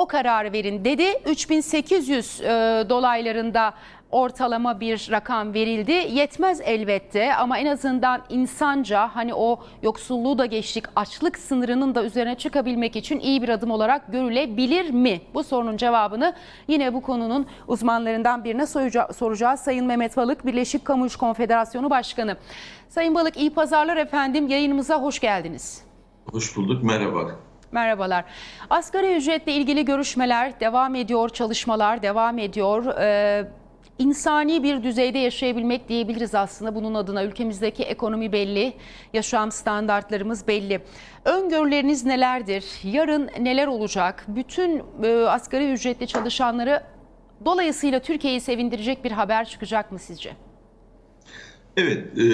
o kararı verin dedi. 3800 e, dolaylarında ortalama bir rakam verildi. Yetmez elbette ama en azından insanca hani o yoksulluğu da geçtik açlık sınırının da üzerine çıkabilmek için iyi bir adım olarak görülebilir mi? Bu sorunun cevabını yine bu konunun uzmanlarından birine soracağız. Sayın Mehmet Balık Birleşik Kamu İş Konfederasyonu Başkanı. Sayın Balık iyi pazarlar efendim yayınımıza hoş geldiniz. Hoş bulduk, merhaba. Merhabalar. Asgari ücretle ilgili görüşmeler devam ediyor, çalışmalar devam ediyor. Ee, insani bir düzeyde yaşayabilmek diyebiliriz aslında bunun adına. Ülkemizdeki ekonomi belli, yaşam standartlarımız belli. Öngörüleriniz nelerdir? Yarın neler olacak? Bütün e, asgari ücretli çalışanları dolayısıyla Türkiye'yi sevindirecek bir haber çıkacak mı sizce? Evet, e,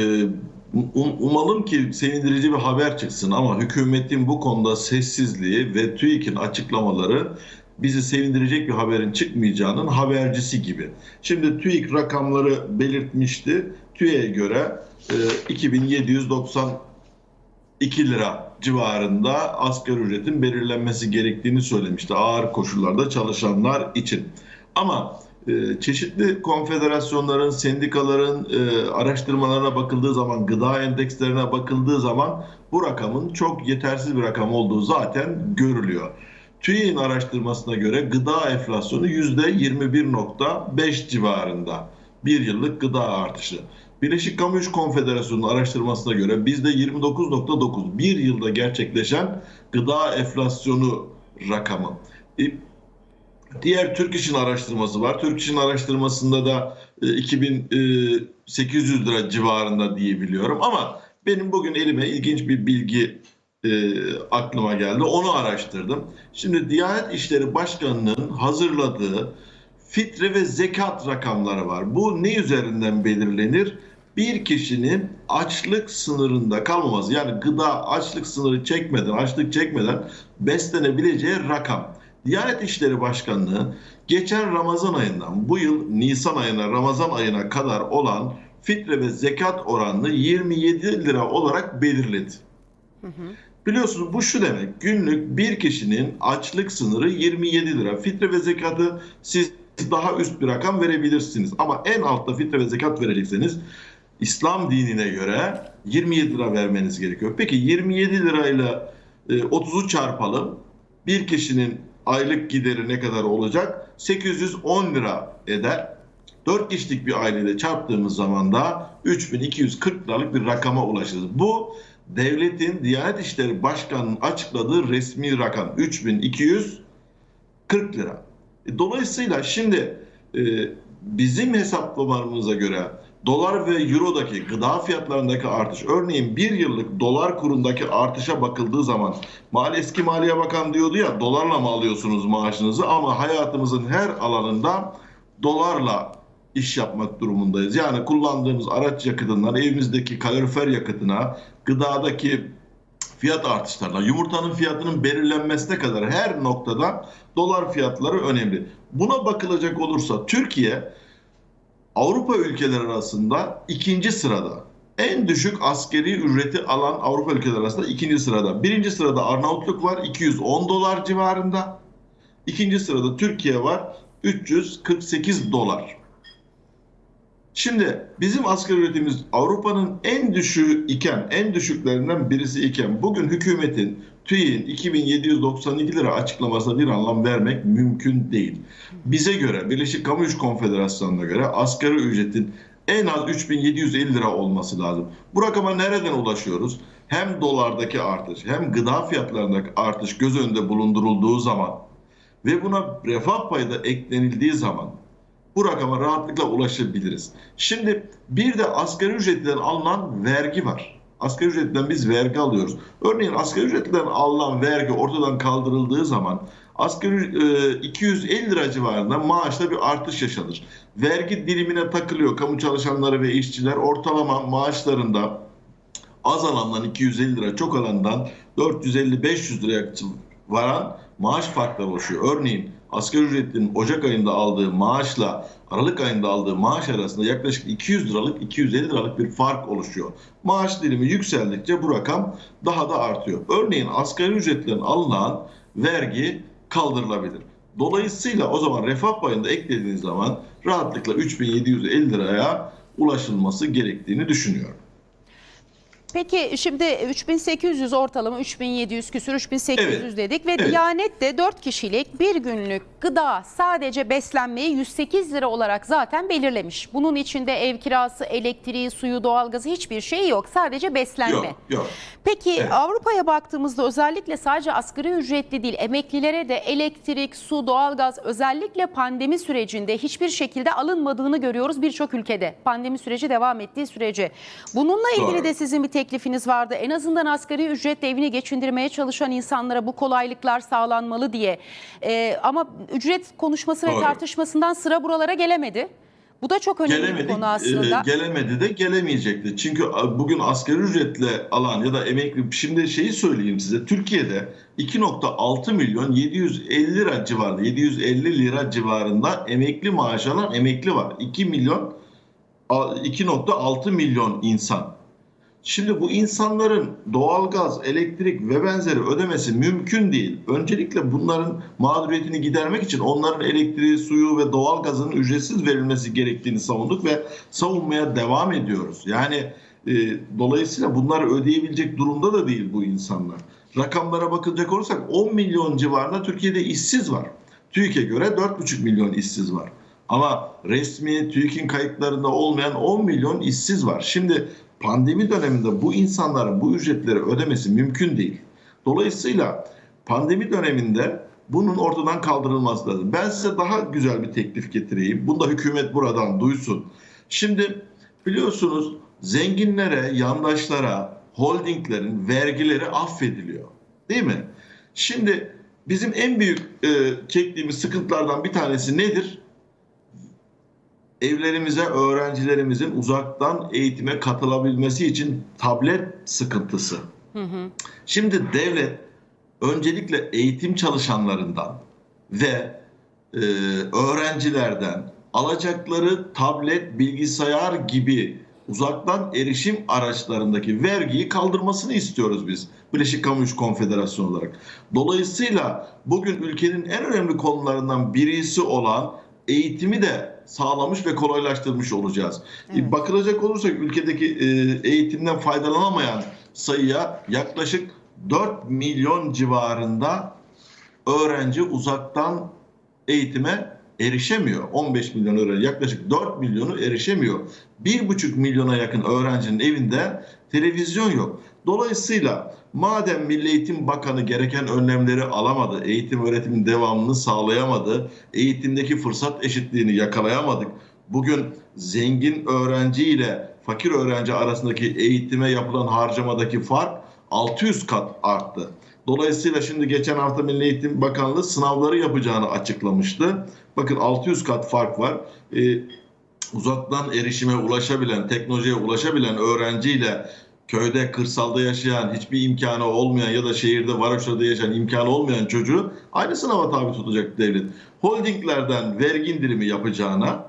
um- umalım ki sevindirici bir haber çıksın ama hükümetin bu konuda sessizliği ve TÜİK'in açıklamaları bizi sevindirecek bir haberin çıkmayacağının habercisi gibi. Şimdi TÜİK rakamları belirtmişti. TÜİK'e göre e, 2792 lira civarında asgari ücretin belirlenmesi gerektiğini söylemişti ağır koşullarda çalışanlar için. Ama çeşitli konfederasyonların, sendikaların e, araştırmalarına bakıldığı zaman, gıda endekslerine bakıldığı zaman bu rakamın çok yetersiz bir rakam olduğu zaten görülüyor. TÜİK'in araştırmasına göre gıda enflasyonu %21.5 civarında bir yıllık gıda artışı. Birleşik Kamu İş Konfederasyonu'nun araştırmasına göre bizde 29.9 bir yılda gerçekleşen gıda enflasyonu rakamı. E, Diğer Türk İş'in araştırması var. Türk İş'in araştırmasında da e, 2800 lira civarında diyebiliyorum ama benim bugün elime ilginç bir bilgi e, aklıma geldi. Onu araştırdım. Şimdi Diyanet İşleri Başkanı'nın hazırladığı fitre ve zekat rakamları var. Bu ne üzerinden belirlenir? Bir kişinin açlık sınırında kalmaması yani gıda açlık sınırı çekmeden, açlık çekmeden beslenebileceği rakam. Diyanet İşleri Başkanlığı geçen Ramazan ayından bu yıl Nisan ayına Ramazan ayına kadar olan fitre ve zekat oranını 27 lira olarak belirledi. Biliyorsunuz bu şu demek günlük bir kişinin açlık sınırı 27 lira. Fitre ve zekatı siz daha üst bir rakam verebilirsiniz. Ama en altta fitre ve zekat verecekseniz İslam dinine göre 27 lira vermeniz gerekiyor. Peki 27 lirayla e, 30'u çarpalım. Bir kişinin aylık gideri ne kadar olacak? 810 lira eder. 4 kişilik bir aileyle çarptığımız zaman da 3240 liralık bir rakama ulaşırız. Bu devletin Diyanet İşleri Başkanı'nın açıkladığı resmi rakam 3240 lira. E, Dolayısıyla şimdi e, bizim hesaplamalarımıza göre dolar ve eurodaki gıda fiyatlarındaki artış örneğin bir yıllık dolar kurundaki artışa bakıldığı zaman mal eski Maliye Bakan diyordu ya dolarla mı alıyorsunuz maaşınızı ama hayatımızın her alanında dolarla iş yapmak durumundayız. Yani kullandığımız araç yakıtından evimizdeki kalorifer yakıtına, gıdadaki fiyat artışlarına, yumurtanın fiyatının belirlenmesine kadar her noktada dolar fiyatları önemli. Buna bakılacak olursa Türkiye Avrupa ülkeleri arasında ikinci sırada. En düşük askeri ücreti alan Avrupa ülkeleri arasında ikinci sırada. Birinci sırada Arnavutluk var 210 dolar civarında. İkinci sırada Türkiye var 348 dolar. Şimdi bizim asgari ücretimiz Avrupa'nın en düşüğü iken, en düşüklerinden birisi iken bugün hükümetin TÜİ'nin 2792 lira açıklamasına bir anlam vermek mümkün değil. Bize göre Birleşik Kamu İş Konfederasyonu'na göre asgari ücretin en az 3750 lira olması lazım. Bu rakama nereden ulaşıyoruz? Hem dolardaki artış hem gıda fiyatlarındaki artış göz önünde bulundurulduğu zaman ve buna refah payı da eklenildiği zaman bu rakama rahatlıkla ulaşabiliriz. Şimdi bir de asgari ücretten alınan vergi var. Asgari ücretten biz vergi alıyoruz. Örneğin asgari ücretten alınan vergi ortadan kaldırıldığı zaman asgari e, 250 lira civarında maaşta bir artış yaşanır. Vergi dilimine takılıyor kamu çalışanları ve işçiler ortalama maaşlarında az alandan 250 lira çok alandan 450-500 liraya varan maaş farkları oluşuyor. Örneğin asgari ücretlinin Ocak ayında aldığı maaşla Aralık ayında aldığı maaş arasında yaklaşık 200 liralık 250 liralık bir fark oluşuyor. Maaş dilimi yükseldikçe bu rakam daha da artıyor. Örneğin asgari ücretlerin alınan vergi kaldırılabilir. Dolayısıyla o zaman refah payını eklediğiniz zaman rahatlıkla 3750 liraya ulaşılması gerektiğini düşünüyorum. Peki şimdi 3800 ortalama 3700 küsür 3800 Evet, dedik ve evet. Diyanet de 4 kişilik bir günlük gıda sadece beslenmeyi 108 lira olarak zaten belirlemiş. Bunun içinde ev kirası, elektriği, suyu, doğalgazı hiçbir şey yok. Sadece beslenme. Yok, yok. Peki Evet. Avrupa'ya baktığımızda özellikle sadece asgari ücretli değil emeklilere de elektrik, su, doğalgaz özellikle pandemi sürecinde hiçbir şekilde alınmadığını görüyoruz birçok ülkede. Pandemi süreci devam ettiği sürece. Bununla ilgili Doğru. de sizin bir teklifiniz vardı. En azından asgari ücretle evini geçindirmeye çalışan insanlara bu kolaylıklar sağlanmalı diye. Ee, ama ücret konuşması ve Doğru. tartışmasından sıra buralara gelemedi. Bu da çok önemli bir Gelemedi, konu aslında. e, gelemedi de gelemeyecekti. Çünkü bugün asgari ücretle alan ya da emekli şimdi şeyi söyleyeyim size. Türkiye'de 2.6 milyon 750 lira civarında 750 lira civarında emekli maaş alan emekli var. 2 milyon a, 2.6 milyon insan. Şimdi bu insanların doğalgaz, elektrik ve benzeri ödemesi mümkün değil. Öncelikle bunların mağduriyetini gidermek için onların elektriği, suyu ve doğalgazın ücretsiz verilmesi gerektiğini savunduk ve savunmaya devam ediyoruz. Yani e, dolayısıyla bunları ödeyebilecek durumda da değil bu insanlar. Rakamlara bakılacak olursak 10 milyon civarında Türkiye'de işsiz var. TÜİK'e göre 4,5 milyon işsiz var. Ama resmi TÜİK'in kayıtlarında olmayan 10 milyon işsiz var. Şimdi pandemi döneminde bu insanların bu ücretleri ödemesi mümkün değil. Dolayısıyla pandemi döneminde bunun ortadan kaldırılması lazım. Ben size daha güzel bir teklif getireyim. Bunu da hükümet buradan duysun. Şimdi biliyorsunuz zenginlere, yandaşlara, holdinglerin vergileri affediliyor. Değil mi? Şimdi bizim en büyük e, çektiğimiz sıkıntılardan bir tanesi nedir? Evlerimize öğrencilerimizin uzaktan eğitime katılabilmesi için tablet sıkıntısı. Şimdi devlet öncelikle eğitim çalışanlarından ve e, öğrencilerden alacakları tablet, bilgisayar gibi uzaktan erişim araçlarındaki vergiyi kaldırmasını istiyoruz biz. Birleşik Kamu İş Konfederasyonu olarak. Dolayısıyla bugün ülkenin en önemli konularından birisi olan eğitimi de sağlamış ve kolaylaştırmış olacağız. Evet. Bakılacak olursak ülkedeki e, eğitimden faydalanamayan sayıya yaklaşık 4 milyon civarında öğrenci uzaktan eğitime erişemiyor. 15 milyon öğrenci yaklaşık 4 milyonu erişemiyor. 1,5 milyona yakın öğrencinin evinde televizyon yok. Dolayısıyla madem Milli Eğitim Bakanı gereken önlemleri alamadı, eğitim öğretimin devamını sağlayamadı, eğitimdeki fırsat eşitliğini yakalayamadık. Bugün zengin öğrenci ile fakir öğrenci arasındaki eğitime yapılan harcamadaki fark 600 kat arttı. Dolayısıyla şimdi geçen hafta Milli Eğitim Bakanlığı sınavları yapacağını açıklamıştı. Bakın 600 kat fark var. Ee, uzaktan erişime ulaşabilen, teknolojiye ulaşabilen öğrenciyle köyde, kırsalda yaşayan, hiçbir imkanı olmayan ya da şehirde, varoşlarda yaşayan imkanı olmayan çocuğu aynı sınava tabi tutacak devlet. Holdinglerden vergi indirimi yapacağına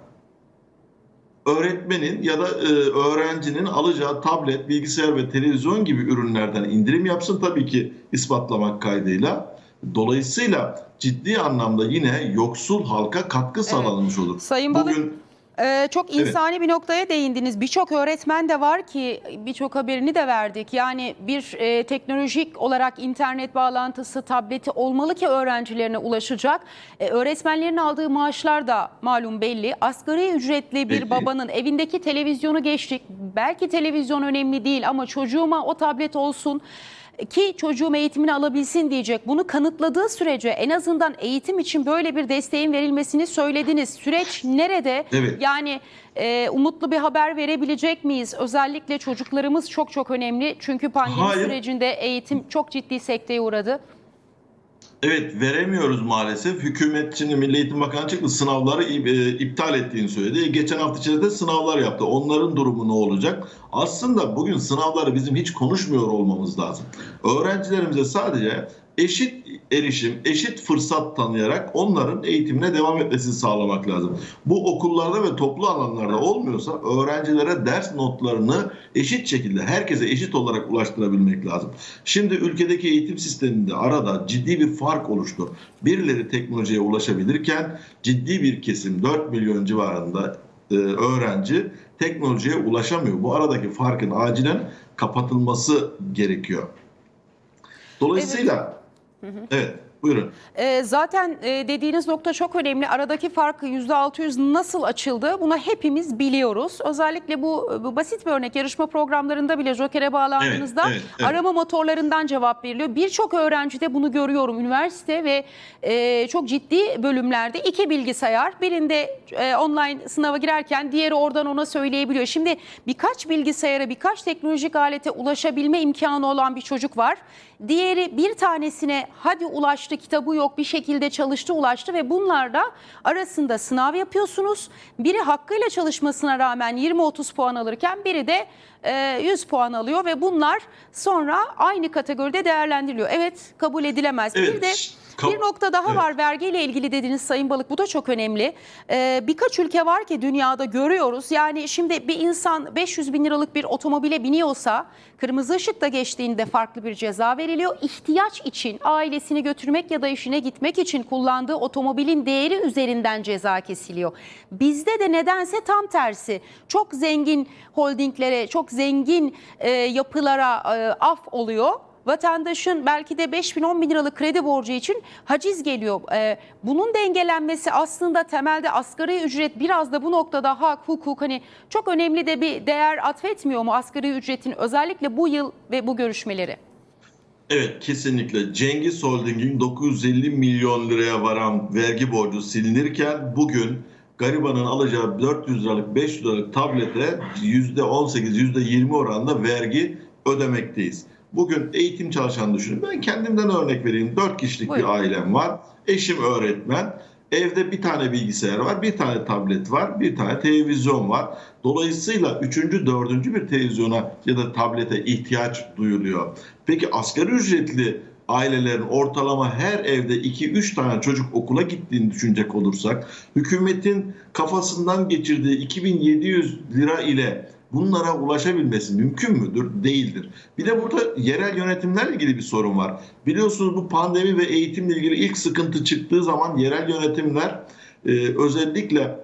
öğretmenin ya da e, öğrencinin alacağı tablet, bilgisayar ve televizyon gibi ürünlerden indirim yapsın tabii ki ispatlamak kaydıyla. Dolayısıyla ciddi anlamda yine yoksul halka katkı sağlanmış olur. Sayın Balık, Bugün Ee, çok Evet. insani bir noktaya değindiniz. Birçok öğretmen de var ki birçok haberini de verdik. Yani bir e, teknolojik olarak internet bağlantısı, tableti olmalı ki öğrencilerine ulaşacak. E, öğretmenlerin aldığı maaşlar da malum belli. Asgari ücretli bir Belli. babanın evindeki televizyonu geçtik. Belki televizyon önemli değil ama çocuğuma o tablet olsun ki çocuğum eğitimini alabilsin diyecek. Bunu kanıtladığı sürece en azından eğitim için böyle bir desteğin verilmesini söylediniz. Süreç nerede? Evet. Yani e, umutlu bir haber verebilecek miyiz? Özellikle çocuklarımız çok çok önemli. Çünkü pandemi Hayır. sürecinde eğitim çok ciddi sekteye uğradı. Evet veremiyoruz maalesef. Hükümet şimdi Milli Eğitim Bakanı çıktı sınavları e, iptal ettiğini söyledi. Geçen hafta içerisinde sınavlar yaptı. Onların durumu ne olacak? Aslında bugün sınavları bizim hiç konuşmuyor olmamız lazım. Öğrencilerimize sadece eşit erişim, eşit fırsat tanıyarak onların eğitimine devam etmesini sağlamak lazım. Bu okullarda ve toplu alanlarda olmuyorsa öğrencilere ders notlarını eşit şekilde herkese eşit olarak ulaştırabilmek lazım. Şimdi ülkedeki eğitim sisteminde arada ciddi bir fark oluştu. Birileri teknolojiye ulaşabilirken ciddi bir kesim 4 milyon civarında e, öğrenci teknolojiye ulaşamıyor. Bu aradaki farkın acilen kapatılması gerekiyor. Dolayısıyla evet, buyurun. Ee, zaten e, dediğiniz nokta çok önemli. Aradaki fark %600 nasıl açıldı bunu hepimiz biliyoruz. Özellikle bu, bu basit bir örnek yarışma programlarında bile Joker'e bağlandığınızda Evet, evet, evet. arama motorlarından cevap veriliyor. Birçok öğrencide bunu görüyorum. Üniversite ve e, çok ciddi bölümlerde iki bilgisayar. Birinde e, online sınava girerken diğeri oradan ona söyleyebiliyor. Şimdi birkaç bilgisayara birkaç teknolojik alete ulaşabilme imkanı olan bir çocuk var. Diğeri bir tanesine hadi ulaştı kitabı yok bir şekilde çalıştı ulaştı ve bunlarla arasında sınav yapıyorsunuz. Biri hakkıyla çalışmasına rağmen 20-30 puan alırken biri de e, 100 puan alıyor ve bunlar sonra aynı kategoride değerlendiriliyor. Evet kabul edilemez. Bir Evet, de bir nokta daha Evet. var vergiyle ilgili dediniz Sayın Balık bu da çok önemli. Ee, birkaç ülke var ki dünyada görüyoruz. Yani şimdi bir insan 500 bin liralık bir otomobile biniyorsa kırmızı ışıkta geçtiğinde farklı bir ceza veriliyor. İhtiyaç için ailesini götürmek ya da işine gitmek için kullandığı otomobilin değeri üzerinden ceza kesiliyor. Bizde de nedense tam tersi. Çok zengin holdinglere, çok zengin e, yapılara e, af oluyor vatandaşın belki de 5 bin 10 bin liralık kredi borcu için haciz geliyor. Ee, bunun dengelenmesi aslında temelde asgari ücret biraz da bu noktada hak, hukuk hani çok önemli de bir değer atfetmiyor mu asgari ücretin özellikle bu yıl ve bu görüşmeleri? Evet kesinlikle Cengiz Holding'in 950 milyon liraya varan vergi borcu silinirken bugün garibanın alacağı 400 liralık 500 liralık tablete %18 %20 oranında vergi ödemekteyiz. Bugün eğitim çalışanı düşünün. Ben kendimden örnek vereyim. 4 kişilik Buyurun. bir ailem var. Eşim öğretmen. Evde bir tane bilgisayar var, bir tane tablet var, bir tane televizyon var. Dolayısıyla üçüncü, dördüncü bir televizyona ya da tablete ihtiyaç duyuluyor. Peki asgari ücretli ailelerin ortalama her evde 2-3 tane çocuk okula gittiğini düşünecek olursak hükümetin kafasından geçirdiği 2700 lira ile bunlara ulaşabilmesi mümkün müdür? Değildir. Bir de burada yerel yönetimlerle ilgili bir sorun var. Biliyorsunuz bu pandemi ve eğitimle ilgili ilk sıkıntı çıktığı zaman yerel yönetimler e, özellikle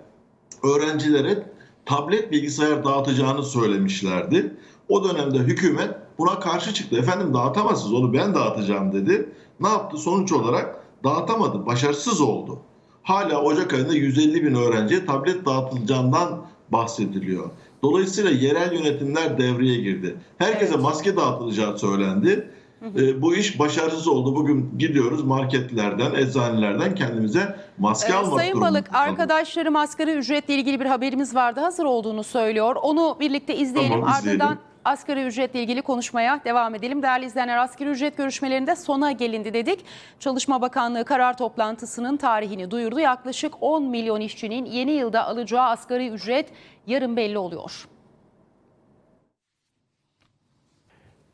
öğrencilere tablet bilgisayar dağıtacağını söylemişlerdi. O dönemde hükümet buna karşı çıktı. Efendim dağıtamazsınız onu ben dağıtacağım dedi. Ne yaptı? Sonuç olarak dağıtamadı. Başarısız oldu. Hala Ocak ayında 150 bin öğrenciye tablet dağıtılacağından bahsediliyor. Dolayısıyla yerel yönetimler devreye girdi. Herkese maske dağıtılacağı söylendi. E, bu iş başarısız oldu. Bugün gidiyoruz marketlerden, eczanelerden kendimize maske Ee, almak Sayın durumunda Balık arkadaşlarım asgari ücretle ilgili bir haberimiz vardı hazır olduğunu söylüyor. Onu birlikte izleyelim Tamam, izleyelim. ardından asgari ücretle ilgili konuşmaya devam edelim. Değerli izleyenler asgari ücret görüşmelerinde sona gelindi dedik. Çalışma Bakanlığı karar toplantısının tarihini duyurdu. Yaklaşık 10 milyon işçinin yeni yılda alacağı asgari ücret yarın belli oluyor.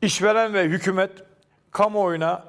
İşveren ve hükümet kamuoyuna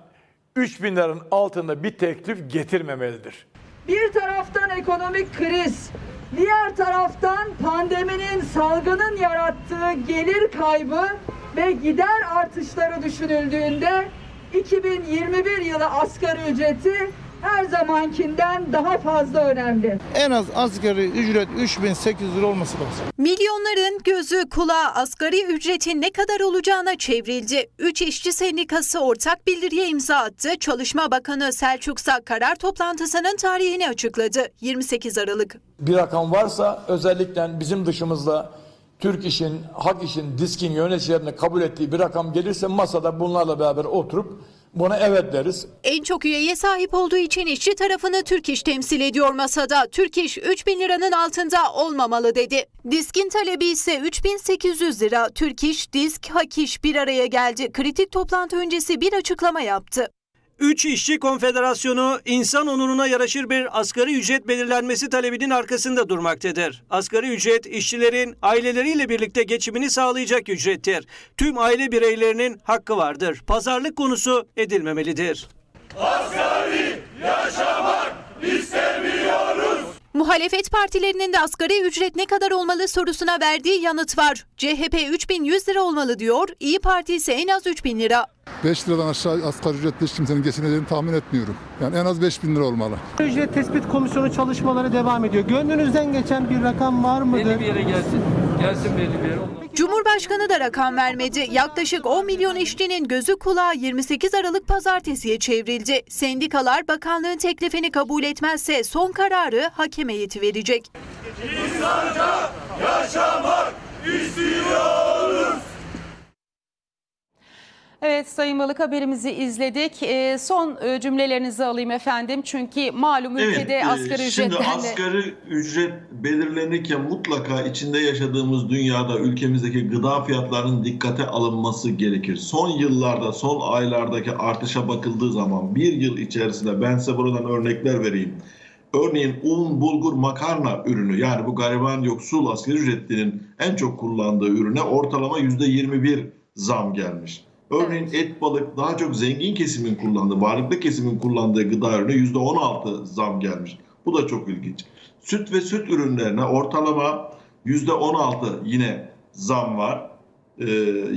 3 bin liranın altında bir teklif getirmemelidir. Bir taraftan ekonomik kriz, diğer taraftan pandeminin salgının yarattığı gelir kaybı ve gider artışları düşünüldüğünde 2021 yılı asgari ücreti her zamankinden daha fazla önemli. en az asgari ücret 3800 lira olması lazım. Milyonların gözü kulağı asgari ücretin ne kadar olacağına çevrildi. Üç işçi sendikası ortak bildiriye imza attı. Çalışma Bakanı Selçuk Sak karar toplantısının tarihini açıkladı. 28 Aralık. Bir rakam varsa özellikle bizim dışımızda Türk İş'in, Hak İş'in, DİSK'in yöneticilerine kabul ettiği bir rakam gelirse masada bunlarla beraber oturup buna evet deriz. En çok üyeye sahip olduğu için işçi tarafını Türk İş temsil ediyor masada. Türk İş 3 bin liranın altında olmamalı dedi. Disk'in talebi ise 3800 lira. Türk İş, Disk, Hak bir araya geldi. Kritik toplantı öncesi bir açıklama yaptı. Üç İşçi Konfederasyonu insan onuruna yaraşır bir asgari ücret belirlenmesi talebinin arkasında durmaktadır. Asgari ücret işçilerin aileleriyle birlikte geçimini sağlayacak ücrettir. Tüm aile bireylerinin hakkı vardır. Pazarlık konusu edilmemelidir. Muhalefet partilerinin de asgari ücret ne kadar olmalı sorusuna verdiği yanıt var. CHP 3100 lira olmalı diyor, İyi Parti ise en az 3000 lira. 5 liradan aşağı asgari ücretle hiç kimsenin geçineceğini tahmin etmiyorum. Yani en az 5000 lira olmalı. Ücret Tespit Komisyonu çalışmaları devam ediyor. Gönlünüzden geçen bir rakam var mıdır? Belli bir yere gelsin. Gelsin belli bir yere. Cumhurbaşkanı da rakam vermedi. Yaklaşık 10 milyon işçinin gözü kulağı 28 Aralık pazartesiye çevrildi. Sendikalar bakanlığın teklifini kabul etmezse son kararı hakem heyeti verecek. Evet Sayın Balık haberimizi izledik. Ee, son e, cümlelerinizi alayım efendim. Çünkü malum ülkede e, asgari Şimdi ücretten de... asgari ücret belirlenirken mutlaka içinde yaşadığımız dünyada ülkemizdeki gıda fiyatlarının dikkate alınması gerekir. Son yıllarda, son aylardaki artışa bakıldığı zaman bir yıl içerisinde ben size buradan örnekler vereyim. Örneğin un, bulgur, makarna ürünü yani bu gariban yoksul asgari ücretlinin en çok kullandığı ürüne ortalama %21 zam gelmiş. Örneğin et, balık daha çok zengin kesimin kullandığı, varlıklı kesimin kullandığı gıda ürünü %16 zam gelmiş. Bu da çok ilginç. Süt ve süt ürünlerine ortalama %16 yine zam var. Ee,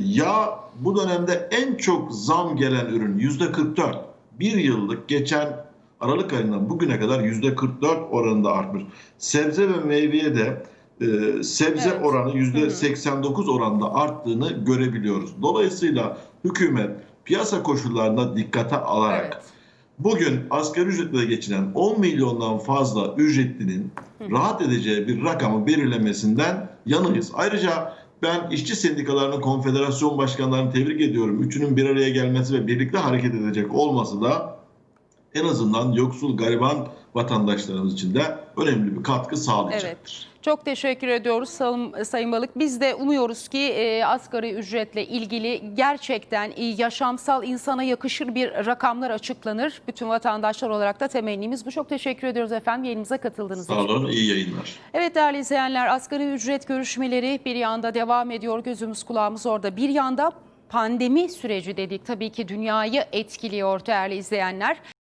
yağ bu dönemde en çok zam gelen ürün %44. Bir yıllık geçen Aralık ayından bugüne kadar %44 oranında artmış. Sebze ve meyveye de e, sebze Evet. oranı %89 oranında arttığını görebiliyoruz. Dolayısıyla hükümet piyasa koşullarına dikkate alarak Evet. bugün asgari ücretle geçinen 10 milyondan fazla ücretlinin rahat edeceği bir rakamı belirlemesinden yanayız. Ayrıca ben işçi sendikalarının konfederasyon başkanlarını tebrik ediyorum. Üçünün bir araya gelmesi ve birlikte hareket edecek olması da en azından yoksul gariban vatandaşlarımız için de önemli bir katkı sağlayacaktır. Çok teşekkür ediyoruz Sayın- Sayın Balık. Biz de umuyoruz ki e, asgari ücretle ilgili gerçekten e, yaşamsal insana yakışır bir rakamlar açıklanır. Bütün vatandaşlar olarak da temennimiz bu. Çok teşekkür ediyoruz efendim yayınımıza katıldığınız Sağ için. olun, iyi yayınlar. Evet değerli izleyenler asgari ücret görüşmeleri bir yanda devam ediyor. Gözümüz kulağımız orada. Bir yanda pandemi süreci dedik tabii ki dünyayı etkiliyor değerli izleyenler.